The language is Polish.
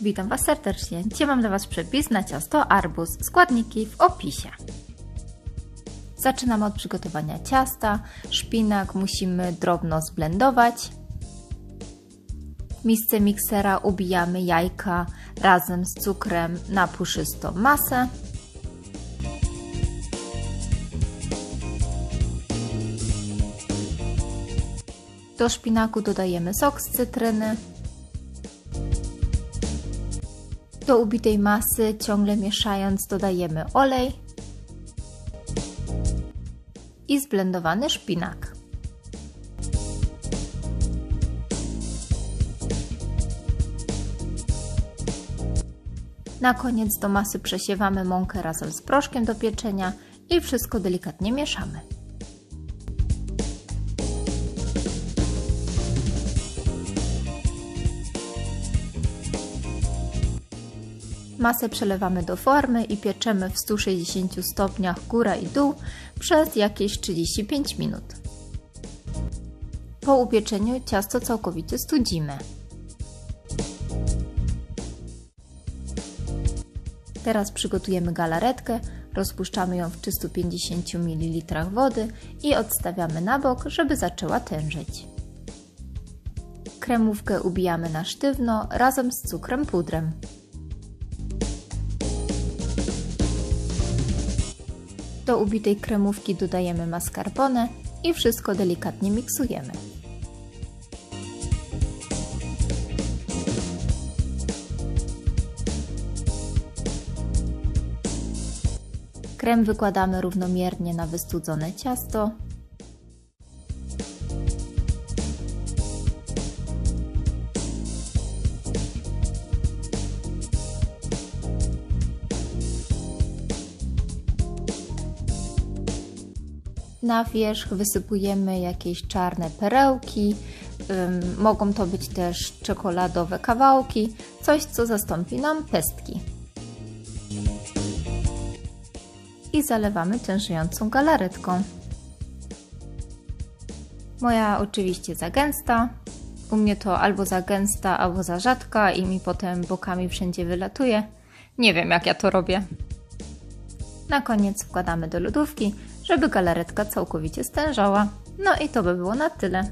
Witam Was serdecznie. Dzisiaj mam dla Was przepis na ciasto arbuz. Składniki w opisie. Zaczynamy od przygotowania ciasta. Szpinak musimy drobno zblendować. W misce miksera ubijamy jajka razem z cukrem na puszystą masę. Do szpinaku dodajemy sok z cytryny. Do ubitej masy ciągle mieszając dodajemy olej i zblendowany szpinak. Na koniec do masy przesiewamy mąkę razem z proszkiem do pieczenia i wszystko delikatnie mieszamy. Masę przelewamy do formy i pieczemy w 160 stopniach góra i dół przez jakieś 35 minut. Po upieczeniu ciasto całkowicie studzimy. Teraz przygotujemy galaretkę, rozpuszczamy ją w 350 ml wody i odstawiamy na bok, żeby zaczęła tężyć. Kremówkę ubijamy na sztywno razem z cukrem pudrem. Do ubitej kremówki dodajemy mascarpone i wszystko delikatnie miksujemy. Krem wykładamy równomiernie na wystudzone ciasto. Na wierzch wysypujemy jakieś czarne perełki, ym, mogą to być też czekoladowe kawałki, coś co zastąpi nam pestki. I zalewamy tężejącą galaretką. Moja oczywiście za gęsta. U mnie to albo za gęsta, albo za rzadka i mi potem bokami wszędzie wylatuje. Nie wiem jak ja to robię. Na koniec wkładamy do lodówki, żeby galaretka całkowicie stężała. No i to by było na tyle.